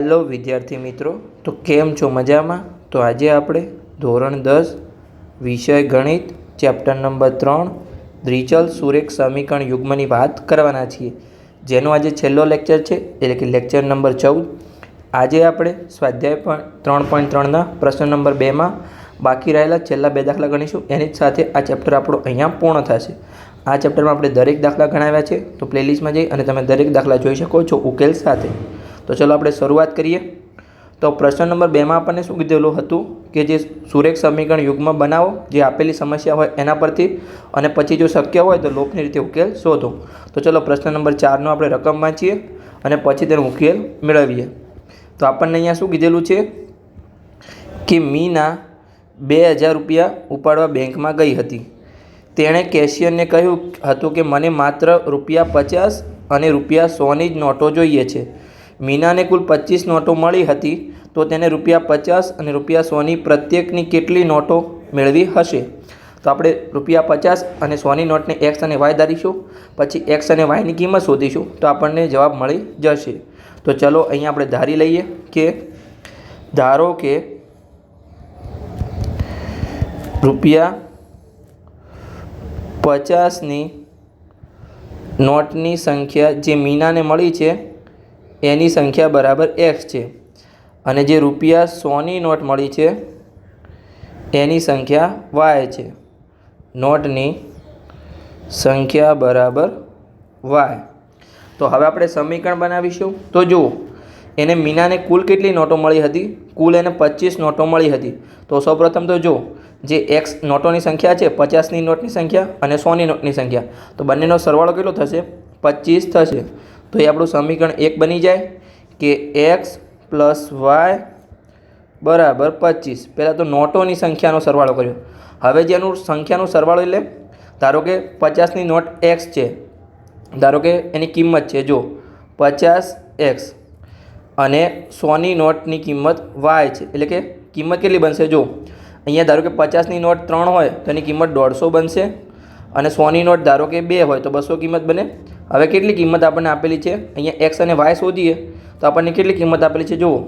Hello વિદ્યાર્થી મિત્રો, તો કેમ છો મજામાં? તો આજે આપણે ધોરણ દસ, વિષય ગણિત, ચેપ્ટર નંબર ત્રણ દ્વિચલ સુરેખ સમીકરણ યુગ્મની વાત કરવાના છીએ. જેનો આજે છેલ્લો લેક્ચર છે, એટલે કે લેક્ચર નંબર ચૌદ. આજે આપણે સ્વાધ્યાય પણ ત્રણ પોઈન્ટ ત્રણના પ્રશ્ન નંબર બેમાં બાકી રહેલા છેલ્લા બે દાખલા ગણીશું. એની જ સાથે આ ચેપ્ટર આપણો અહીંયા પૂર્ણ થશે. આ ચેપ્ટરમાં આપણે દરેક દાખલા ગણાવ્યા છે, તો પ્લેલિસ્ટમાં જઈ અને તમે દરેક દાખલા જોઈ શકો છો ઉકેલ સાથે. તો ચલો આપણે શરૂઆત કરીએ. તો પ્રશ્ન નંબર બેમાં આપણને શું કીધેલું હતું કે જે સુરેખ સમીકરણ યુગમાં બનાવો, જે આપેલી સમસ્યા હોય એના પરથી અને પછી જો શક્ય હોય તો લોપની રીતે ઉકેલ શોધો. તો ચલો પ્રશ્ન નંબર ચારનો આપણે રકમ વાંચીએ અને પછી તેનો ઉકેલ મેળવીએ. તો આપણને અહીંયા શું કીધેલું છે કે મીના બે હજાર રૂપિયા ઉપાડવા બેંકમાં ગઈ હતી. તેણે કેશિયરને કહ્યું હતું કે મને માત્ર રૂપિયા પચાસ અને રૂપિયા સોની જ નોટો જોઈએ છે. મીનાને કુલ પચીસ નોટો મળી હતી, તો તેને રૂપિયા પચાસ અને રૂપિયા સોની પ્રત્યેકની કેટલી નોટો મેળવી હશે? તો આપણે રૂપિયા પચાસ અને સોની નોટને એક્સ અને વાય ધારીશું, પછી એક્સ અને વાયની કિંમત શોધીશું, તો આપણને જવાબ મળી જશે. તો ચલો અહીંયા આપણે ધારી લઈએ કે, ધારો કે રૂપિયા પચાસની નોટની સંખ્યા જે મીનાને મળી છે એની સંખ્યા બરાબર એક્સ છે. અને જે રૂપિયા સોની નોટ મળી છે, એની સંખ્યા વાય છે. નોટની સંખ્યા બરાબર વાય તો હવે આપણે સમીકરણ બનાવીશું. તો જુઓ, એને મીનાને કુલ કેટલી નોટો મળી હતી? કુલ એને પચીસ નોટો મળી હતી. તો સૌપ્રથમ તો જો જે એક્સ નોટોની સંખ્યા છે, પચાસની નોટની સંખ્યા અને સોની નોટની સંખ્યા. તો બંનેનો સરવાળો કેટલો થશે? પચીસ થશે. તો એ આપણું સમીકરણ એક બની જાય કે એક્સ પ્લસ વાય બરાબર પચીસ. પહેલાં તો નોટોની સંખ્યાનો સરવાળો કર્યો. હવે જેનું સંખ્યાનો સરવાળો એટલે ધારો કે પચાસની નોટ એક્સ છે, ધારો કે એની કિંમત છે જો પચાસ એક્સ અને સોની નોટની કિંમત વાય છે. એટલે કે કિંમત કેટલી બનશે જો અહીંયા ધારો કે પચાસની નોટ ત્રણ હોય તો એની કિંમત દોઢસો બનશે અને સોની નોટ ધારો કે બે હોય તો બસો કિંમત બને હવે કેટલી કિંમત આપણને આપેલી છે? અહીંયા એક્સ અને વાય શોધીએ, તો આપણને કેટલી કિંમત આપેલી છે? જુઓ,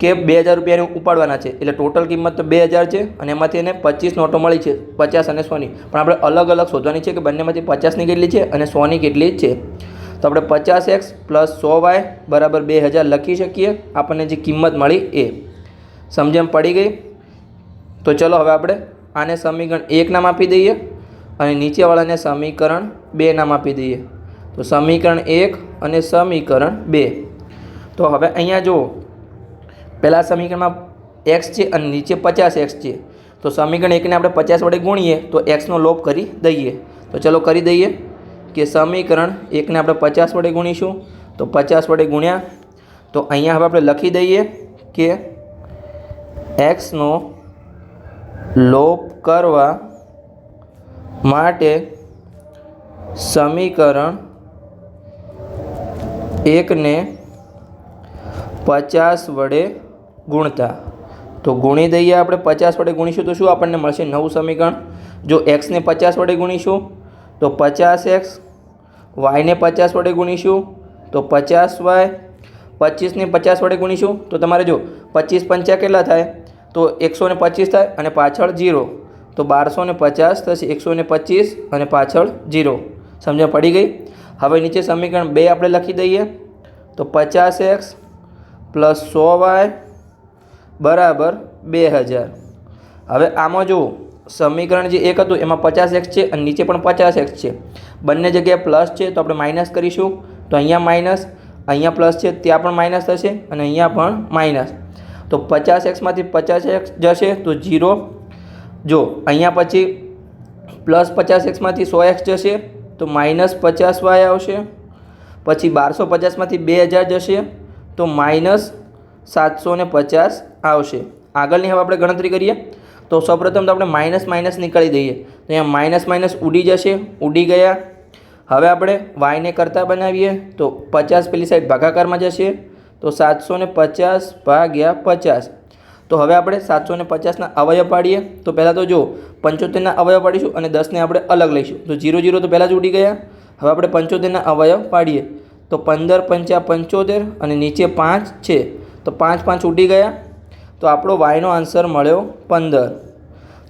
કે બે હજાર રૂપિયાને ઉપાડવાના છે. એટલે ટોટલ કિંમત તો બે હજાર છે અને એમાંથી એને પચીસ નોટો મળી છે, પચાસ અને સોની. પણ આપણે અલગ અલગ શોધવાની છે કે બંનેમાંથી પચાસની કેટલી છે અને સોની કેટલી છે? તો આપણે પચાસ એક્સ પ્લસ સો વાય બરાબર બે હજાર લખી શકીએ. આપણને જે કિંમત મળી એ. સમજણ પડી ગઈ? તો ચલો હવે આપણે આને સમીકરણ એક નામ આપી દઈએ અને નીચેવાળાને સમીકરણ બે નામ આપી દઈએ. તો સમીકરણ એક અને સમીકરણ બે. તો હવે અહીંયા જુઓ. પહેલાં સમીકરણમાં એક્સ છે અને નીચે પચાસ એક્સ છે. તો સમીકરણ એકને આપણે પચાસ વડે ગુણીએ તો એક્સનો લોપ કરી દઈએ. તો ચલો કરી દઈએ કે સમીકરણ એકને આપણે પચાસ વડે ગુણીશું. તો પચાસ વડે ગુણ્યા. તો અહીંયા હવે આપણે લખી દઈએ કે એક્સનો લોપ કરવા માટે સમીકરણ એકને પચાસ વડે ગુણતા. તો ગુણી દઈએ આપણે પચાસ વડે ગુણીશું તો શું આપણને મળશે નવું સમીકરણ? જો એક્સને પચાસ વડે ગુણીશું, તો પચાસ એક્સ, વાયને પચાસ વડે ગુણીશું, તો પચાસ વાય, પચીસને પચાસ વડે ગુણીશું. તો તમારે જો પચીસ પંચા કેટલા થાય? તો એકસો ને પચીસ થાય અને પાછળ જીરો તો બારસો ને પચાસ થશે એકસો ને પચીસ અને પાછળ જીરો સમજણ પડી ગઈ? હવે નીચે સમીકરણ બે આપણે લખી દઈએ. તો પચાસ એક્સ પ્લસ સો વાય બરાબર બે હજાર. હવે આમાં જુઓ, સમીકરણ જે એક હતું એમાં પચાસ એક્સ છે અને નીચે પણ પચાસ એક્સ છે. બંને જગ્યાએ પ્લસ છે તો આપણે માઇનસ કરીશું. તો અહીંયા માઇનસ, અહીંયા પ્લસ છે ત્યાં પણ માઇનસ થશે અને અહીંયા પણ માઇનસ. તો પચાસ એક્સમાંથી પચાસ એક્સ જશે તો જીરો જો, અહીંયા પછી પ્લસ પચાસ એક્સમાંથી સો એક્સ જશે. તો માઇનસ પચાસ વાય આવશે, પછી બારસો પચાસમાંથી બે હજાર જશે, તો માઇનસ સાતસો ને પચાસ આવશે. આગળની હવે આપણે ગણતરી કરીએ, તો સૌપ્રથમ તો આપણે માઇનસ માઇનસ નીકાળી દઈએ. તો અહીંયા માઇનસ માઇનસ ઉડી જશે, ઉડી ગયા. હવે આપણે વાયને કરતાં બનાવીએ, તો પચાસ પેલી સાઈડ ભાગાકારમાં જશે, તો સાતસો ને પચાસ ભાગ્યા પચાસ. તો હવે આપણે સાતસો ને પચાસના અવયવ પાડીએ. તો પહેલાં તો જો, પંચોતેરના અવયવ પાડીશું અને દસને આપણે અલગ લઈશું. તો જીરો જીરો તો પહેલાં જ ઉડી ગયા. હવે આપણે પંચોતેરના અવયવ પાડીએ. તો પંદર પંચા પંચોતેર અને નીચે પાંચ છે. તો પાંચ પાંચ ઉડી ગયા. તો આપણો વાયનો આન્સર મળ્યો પંદર.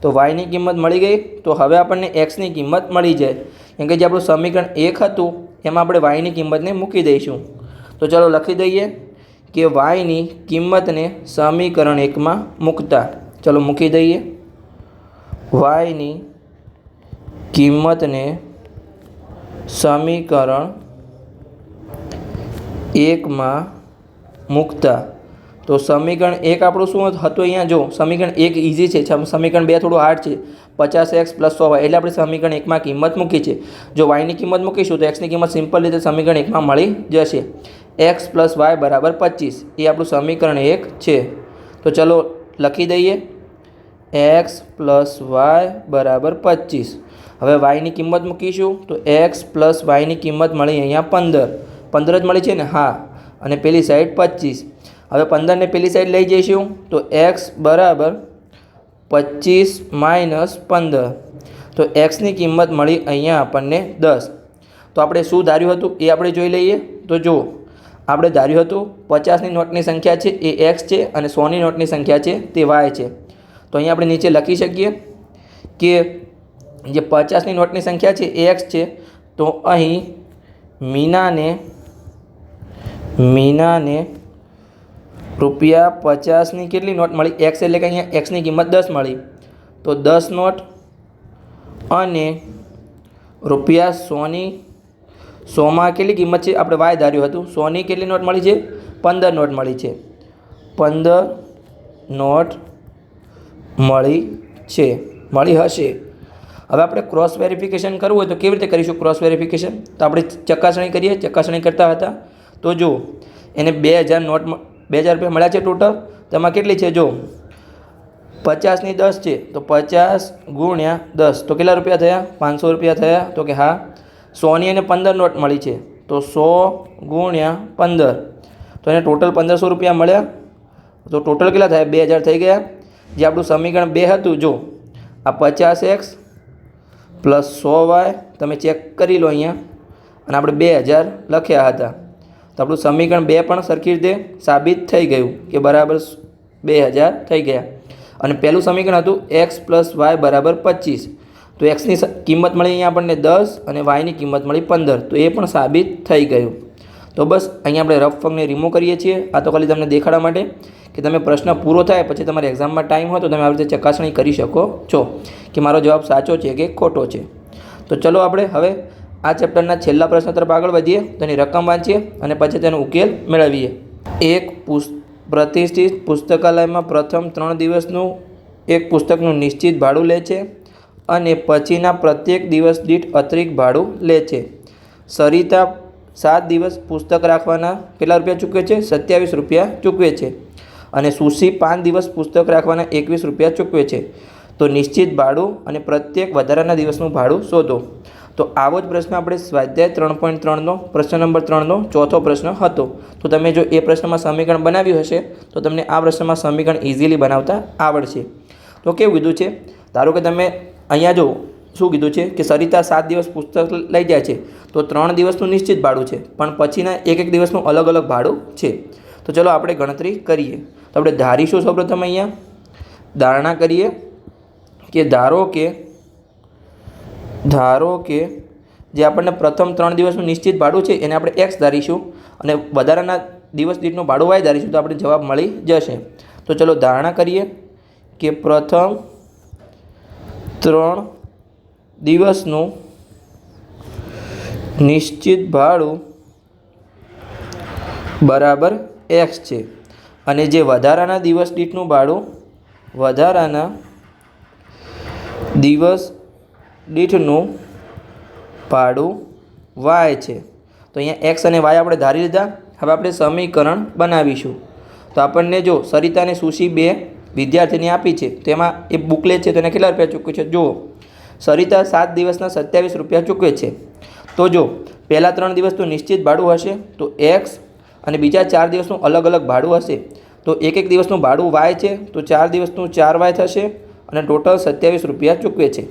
તો વાયની કિંમત મળી ગઈ. તો હવે આપણને એક્સની કિંમત મળી જાય. કેમ કે જે આપણું સમીકરણ એક હતું, એમાં આપણે વાયની કિંમતને મૂકી દઈશું. તો ચાલો લખી દઈએ. કે વાયની કિંમતને સમીકરણ એકમાં મૂકતા. ચલો મૂકી દઈએ. વાયની કિંમતને સમીકરણ એકમાં મૂકતા. તો સમીકરણ એક આપણું શું હતું? અહીંયા જો, સમીકરણ એક ઇઝી છે. સમીકરણ બે થોડું હાર્ડ છે. પચાસ એક્સ પ્લસ સો એટલે આપણે સમીકરણ એકમાં કિંમત મૂકી છે. જો વાયની કિંમત મૂકીશું તો એક્સની કિંમત સિમ્પલ રીતે સમીકરણ એકમાં મળી જશે. એક્સ પ્લસ વાય બરાબર પચીસ. એ આપણું સમીકરણ એક છે. તો ચલો લખી દઈએ. એક્સ પ્લસ વાય બરાબર પચીસ. હવે વાયની કિંમત મૂકીશું. તો એક્સ પ્લસ વાયની કિંમત મળી અહીંયા પંદર. પંદર જ મળી છે ને? હા. અને પેલી સાઈડ પચીસ. હવે પંદરને પેલી સાઈડ લઈ જઈશું. તો એક્સ બરાબર પચીસ માઇનસ પંદર. તો એક્સની કિંમત મળી અહીંયા આપણને દસ. તો આપણે શું ધાર્યું હતું? એ આપણે જોઈ લઈએ. તો જુઓ. આપણે ધાર્યું હતું પચાસની નોટની સંખ્યા છે, એ એક્સ છે અને સોની નોટની સંખ્યા છે, તે વાય છે. તો અહીં આપણે નીચે લખી શકીએ કે જે પચાસની નોટની સંખ્યા છે, એ એક્સ છે. તો અહીં મીનાને મીનાને રૂપિયા પચાસની કેટલી નોટ મળી? એક્સ એટલે કે અહીંયા એક્સની કિંમત દસ મળી. તો દસ નોટ અને રૂપિયા સોની સોમાં કેટલી કિંમત છે? આપણે વાય ધાર્યું હતું. સોની કેટલી નોટ મળી છે? પંદર નોટ મળી છે. પંદર નોટ મળી છે. મળી હશે. હવે આપણે ક્રોસ વેરિફિકેશન કરવું હોય તો કેવી રીતે કરીશું ક્રોસ વેરિફિકેશન તો આપણે ચકાસણી કરીએ. ચકાસણી કરતા હતા. તો જો, એને બે હજાર નોટ બે હજાર રૂપિયા મળ્યા છે ટોટલ. તેમાં કેટલી છે? જો, પચાસની દસ છે. તો પચાસ ગુણ્યા દસ. તો કેટલા રૂપિયા થયા? પાંચસો રૂપિયા થયા. તો કે હા સોની અને પંદર નોટ મળી છે. તો સો ગુણ્યા પંદર. તો એને ટોટલ પંદરસો રૂપિયા મળ્યા. તો ટોટલ કેટલા થાય? બે હજાર થઈ ગયા. જે આપણું સમીકરણ બે હતું, જો. આ પચાસ એક્સ પ્લસ સો વાય, તમે ચેક કરી લો અહીંયા. અને આપણે બે હજાર લખ્યા હતા. તો આપણું સમીકરણ બે પણ સરખી રીતે સાબિત થઈ ગયું કે બરાબર બે હજાર થઈ ગયા. અને પહેલું સમીકરણ હતું એક્સ પ્લસ વાય બરાબર પચીસ. તો એક્સની કિંમત મળી અહીંયા આપણને દસ અને વાયની કિંમત મળી પંદર. તો એ પણ સાબિત થઈ ગયું. તો બસ, અહીંયા આપણે રફ ફંગને રિમૂવ કરીએ છીએ. આ તો ખાલી તમને દેખાડવા માટે કે તમે પ્રશ્ન પૂરો થાય, પછી તમારે એક્ઝામમાં ટાઈમ હોય તો તમે આવી રીતે ચકાસણી કરી શકો છો કે મારો જવાબ સાચો છે કે ખોટો છે. તો ચલો આપણે હવે આ ચેપ્ટરના છેલ્લા પ્રશ્ન તરફ આગળ વધીએ તેની રકમ વાંચીએ અને પછી તેનો ઉકેલ મેળવીએ. એક પ્રતિષ્ઠિત પુસ્તકાલયમાં પ્રથમ ત્રણ દિવસનું એક પુસ્તકનું નિશ્ચિત ભાડું લે છે. અને પછીના પ્રત્યેક દિવસ દીઠ અતિરિક્ત ભાડું લે છે. સરિતા સાત દિવસ પુસ્તક રાખવાના કેટલા રૂપિયા ચૂકવે છે? સત્યાવીસ રૂપિયા ચૂકવે છે. અને સુશી પાંચ દિવસ પુસ્તક રાખવાના એકવીસ રૂપિયા ચૂકવે છે. તો નિશ્ચિત ભાડું અને પ્રત્યેક વધારાના દિવસનું ભાડું શોધો. તો આવો જ પ્રશ્ન આપણે સ્વાધ્યાય ત્રણ પોઈન્ટ ત્રણનો, પ્રશ્ન નંબર ત્રણનો, ચોથો પ્રશ્ન હતો. તો તમે જો એ પ્રશ્નમાં સમીકરણ બનાવ્યું હશે, તો તમને આ પ્રશ્નમાં સમીકરણ ઇઝીલી બનાવતા આવડશે. તો કેવું કીધું છે? ધારો કે તમે અહીંયા જો શું કીધું છે કે સરિતા સાત દિવસ પુસ્તક લઈ જાય છે, તો ત્રણ દિવસનું નિશ્ચિત ભાડું છે, પણ પછીના એક એક દિવસનું અલગ અલગ ભાડું છે. તો ચલો આપણે ગણતરી કરીએ. તો આપણે ધારીશું સૌપ્રથમ અહીંયા. ધારણા કરીએ કે ધારો કે ધારો કે જે આપણને પ્રથમ ત્રણ દિવસનું નિશ્ચિત ભાડું છે, એને આપણે એક્સ ધારીશું અને વધારાના દિવસ દીઠનું ભાડું વાય ધારીશું, તો આપણે જવાબ મળી જશે. તો ચલો ધારણા કરીએ કે પ્રથમ ત્રણ દિવસનું નિશ્ચિત ભાડું બરાબર એક્સ છે. અને જે વધારાના દિવસ દીઠનું ભાડું, વધારાના દિવસ દીઠનું ભાડું વાય છે. તો અહીંયા એક્સ અને વાય આપણે ધારી લીધા. હવે આપણે સમીકરણ બનાવીશું. તો આપણને જો સરિતા અને સુશી બે વિદ્યાર્થીને આપી છે. તેમાં એ બુકલેટ છે તેને કેટલા રૂપિયા ચૂકવે છે? જુઓ. સરિતા સાત દિવસના સત્યાવીસ રૂપિયા ચૂકવે છે. તો જો, પહેલાં ત્રણ દિવસનું નિશ્ચિત ભાડું હશે, તો એક્સ અને બીજા ચાર દિવસનું અલગ અલગ ભાડું હશે. તો એક એક દિવસનું ભાડું વાય છે, તો ચાર દિવસનું ચાર વાય થશે અને ટોટલ સત્યાવીસ રૂપિયા ચૂકવે છે.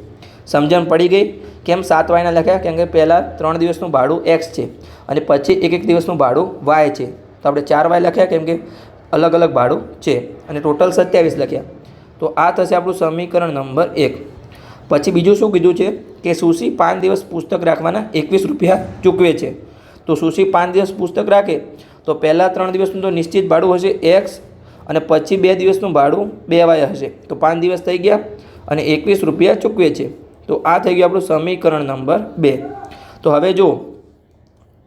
સમજણ પડી ગઈ? કેમ સાત વાયના લખ્યા? કેમ કે પહેલાં ત્રણ દિવસનું ભાડું એક્સ છે અને પછી એક એક દિવસનું ભાડું વાય છે. તો આપણે ચાર વાય લખ્યા, કેમ કે અલગ અલગ ભાડું છે અને ટોટલ સત્યાવીસ લખ્યા. તો આ થશે આપણું સમીકરણ નંબર એક. પછી બીજું શું કીધું છે કે સુશી પાંચ દિવસ પુસ્તક રાખવાના એકવીસ રૂપિયા ચૂકવે છે. તો સુશી પાંચ દિવસ પુસ્તક રાખે તો પહેલાં ત્રણ દિવસનું તો નિશ્ચિત ભાડું હશે એક્સ અને પછી બે દિવસનું ભાડું બે વાય હશે. તો પાંચ દિવસ થઈ ગયા અને એકવીસ રૂપિયા ચૂકવે છે. તો આ થઈ ગયું આપણું સમીકરણ નંબર બે. તો હવે જો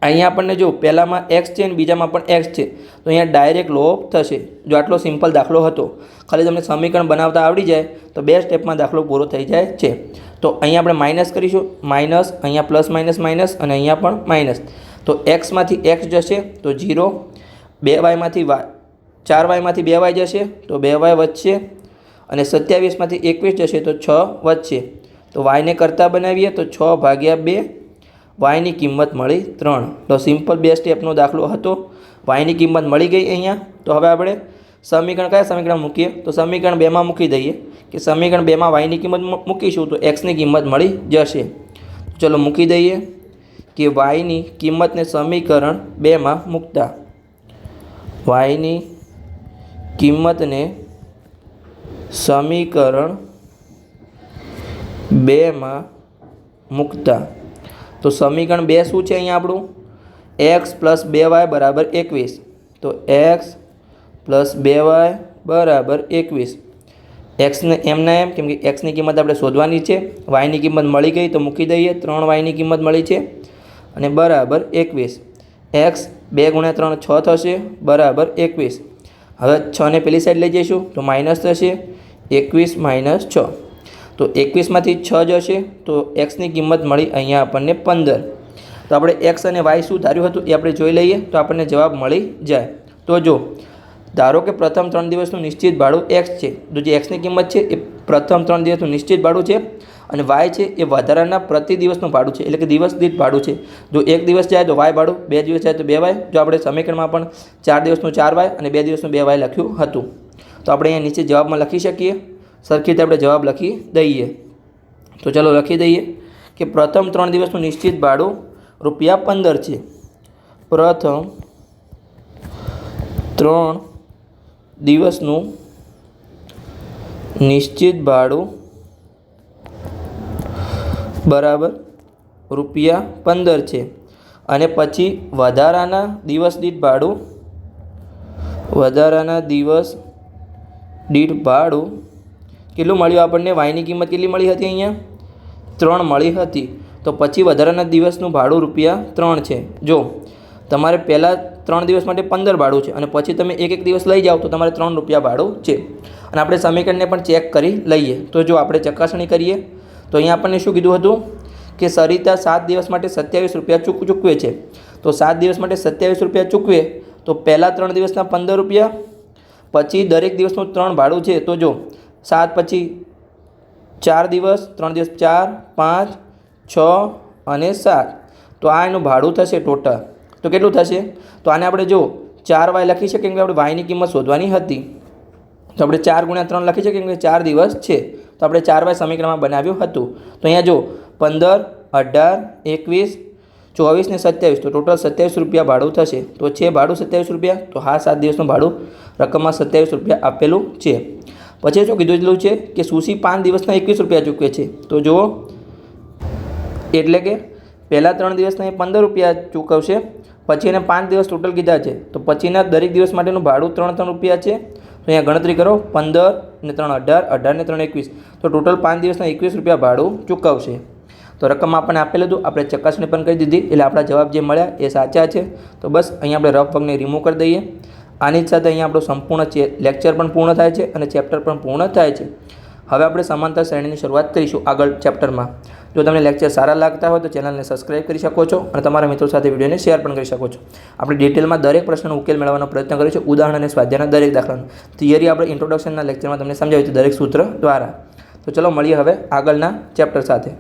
અહીંયા આપણને જો પહેલાંમાં એક્સ છે અને બીજામાં પણ એક્સ છે, તો અહીંયા ડાયરેક્ટ લોપ થશે. જો આટલો સિમ્પલ દાખલો હતો, ખાલી તમને સમીકરણ બનાવતા આવડી જાય, તો બે સ્ટેપમાં દાખલો પૂરો થઈ જાય છે. તો અહીંયા આપણે માઇનસ કરીશું. માઇનસ અહીંયા પ્લસ માઇનસ માઇનસ અને અહીંયા પણ માઇનસ તો એક્સમાંથી એક્સ જશે, તો જીરો બે વાયમાંથી વાય ચાર વાયમાંથી બે વાય જશે, તો બે વાય વધશે. અને સત્યાવીસમાંથી એકવીસ જશે, તો છ વધશે. તો વાયને કરતાં બનાવીએ, તો છ ભાગ્યા બે વાયની કિંમત મળી ત્રણ. તો સિમ્પલ બે સ્ટેપનો દાખલો હતો. વાયની કિંમત મળી ગઈ અહીંયા. તો હવે આપણે સમીકરણ કયા સમીકરણ મૂકીએ? તો સમીકરણ બેમાં મૂકી દઈએ કે સમીકરણ બેમાં વાયની કિંમત મૂકીશું તો એક્સની કિંમત મળી જશે. ચલો મૂકી દઈએ કે વાયની કિંમતને સમીકરણ બેમાં મૂકતા. વાયની કિંમતને સમીકરણ બેમાં મૂકતા. તો સમીકરણ બે શું છે અહીંયા આપણું? એક્સ પ્લસ બે વાય બરાબર એકવીસ. તો એક્સ પ્લસ બે વાય બરાબર એકવીસ. એક્સને એમના એમ, કેમ કે એક્સની કિંમત આપણે શોધવાની છે. વાયની કિંમત મળી ગઈ તો મૂકી દઈએ. ત્રણ વાયની કિંમત મળી છે. અને બરાબર એકવીસ. એક્સ બે ગુણ્યા ત્રણ છ થશે. બરાબર એકવીસ. હવે છને પેલી સાઈડ લઈ જઈશું તો માઇનસ થશે. એકવીસ માઇનસ છ. તો એકવીસમાંથી છ જશે તો એક્સની કિંમત મળી અહીંયા આપણને પંદર. તો આપણે એક્સ અને વાય શું ધાર્યું હતું એ આપણે જોઈ લઈએ, તો આપણને જવાબ મળી જાય. તો જો, ધારો કે પ્રથમ ત્રણ દિવસનું નિશ્ચિત ભાડું એક્સ છે, તો જે એક્સની કિંમત છે એ પ્રથમ ત્રણ દિવસનું નિશ્ચિત ભાડું છે અને વાય છે એ વધારાના પ્રતિ દિવસનું ભાડું છે, એટલે કે દિવસ દીઠ ભાડું છે. જો એક દિવસ જાય તો વાય ભાડું, બે દિવસ જાય તો બે વાય જો આપણે સમીકરણમાં પણ ચાર દિવસનું ચાર વાય અને બે દિવસનું બે વાય લખ્યું હતું. તો આપણે અહીંયા નીચે જવાબમાં લખી શકીએ. સરખી રીતે આપણે જવાબ લખી દઈએ. તો ચાલો લખી દઈએ કે પ્રથમ ત્રણ દિવસનું નિશ્ચિત ભાડું રૂપિયા પંદર છે. પ્રથમ ત્રણ દિવસનું નિશ્ચિત ભાડું બરાબર રૂપિયા પંદર છે. અને પછી વધારાના દિવસ દીઠ ભાડું, વધારાના દિવસ દીઠ ભાડું કેટલું મળ્યું આપણને? વાયની કિંમત કેટલી મળી હતી અહીંયા? ત્રણ મળી હતી. તો પછી વધારાના દિવસનું ભાડું રૂપિયા ત્રણ છે. જો, તમારે પહેલાં ત્રણ દિવસ માટે પંદર ભાડું છે અને પછી તમે એક એક દિવસ લઈ જાઓ તો તમારે ત્રણ રૂપિયા ભાડું છે. અને આપણે સમીકરણને પણ ચેક કરી લઈએ. તો જો આપણે ચકાસણી કરીએ, તો અહીંયા આપણને શું કીધું હતું? કે સરિતા સાત દિવસ માટે સત્યાવીસ રૂપિયા ચૂક, ચૂકવે છે. તો સાત દિવસ માટે સત્યાવીસ રૂપિયા ચૂકવે, તો પહેલાં ત્રણ દિવસના પંદર રૂપિયા, પછી દરેક દિવસનું ત્રણ ભાડું છે. તો જો સાત પછી ચાર દિવસ, ત્રણ દિવસ ચાર, પાંચ, છ અને સાત. તો આ એનું ભાડું થશે ટોટલ તો કેટલું થશે? તો આને આપણે જો ચાર વાય લખી શકીએ કે આપણે વાયની કિંમત શોધવાની હતી. તો આપણે ચાર ગુણ્યા ત્રણ લખી શકીએ કે ચાર દિવસ છે. તો આપણે ચાર વાય સમીકરણમાં બનાવ્યું હતું. તો અહીંયા જો પંદર, અઢાર, એકવીસ, ચોવીસ ને સત્યાવીસ. તો ટોટલ સત્યાવીસ રૂપિયા ભાડું થશે. તો છે ભાડું સત્યાવીસ રૂપિયા? તો હા, સાત દિવસનું ભાડું રકમમાં સત્યાવીસ રૂપિયા આપેલું છે. પછી શું કીધું છે કે સુશી પાંચ દિવસના એકવીસ રૂપિયા ચૂકવે છે. તો જુઓ. એટલે કે પહેલાં ત્રણ દિવસના એ પંદર રૂપિયા ચૂકવશે, પછી એને પાંચ દિવસ ટોટલ કીધા છે. તો પછીના દરેક દિવસ માટેનું ભાડું ત્રણ ત્રણ રૂપિયા છે. તો અહીંયા ગણતરી કરો, પંદર ને ત્રણ અઢાર અઢાર ને ત્રણ એકવીસ. તો ટોટલ પાંચ દિવસના એકવીસ રૂપિયા ભાડું ચૂકવશે. તો રકમ આપણને આપેલું હતું આપણે ચકાસણી પણ કરી દીધી, એટલે આપણા જવાબ જે મળ્યા એ સાચા છે. તો બસ, અહીંયા આપણે રફ પગને રિમૂવ કરી દઈએ. આની સાથે અહીંયા આપણો સંપૂર્ણ લેક્ચર પણ પૂર્ણ થાય છે અને ચેપ્ટર પણ પૂર્ણ થાય છે. હવે આપણે સમાંતર શ્રેણીની શરૂઆત કરીશું આગળ ચેપ્ટરમાં જો તમને લેક્ચર સારા લાગતા હોય તો ચેનલને સબસ્ક્રાઇબ કરી શકો છો અને તમારા મિત્રો સાથે વિડીયોને શેર પણ કરી શકો છો. આપણે ડિટેલમાં દરેક પ્રશ્નનો ઉકેલ મેળવવાનો પ્રયત્ન કરીશું. ઉદાહરણ અને સ્વાધ્યાયના દરેક દાખલાનું. થિયરી આપણે ઇન્ટ્રોડક્શનના લેક્ચરમાં તમને સમજાવ્યું દરેક સૂત્ર દ્વારા. તો ચલો મળીએ હવે આગળના ચેપ્ટર સાથે.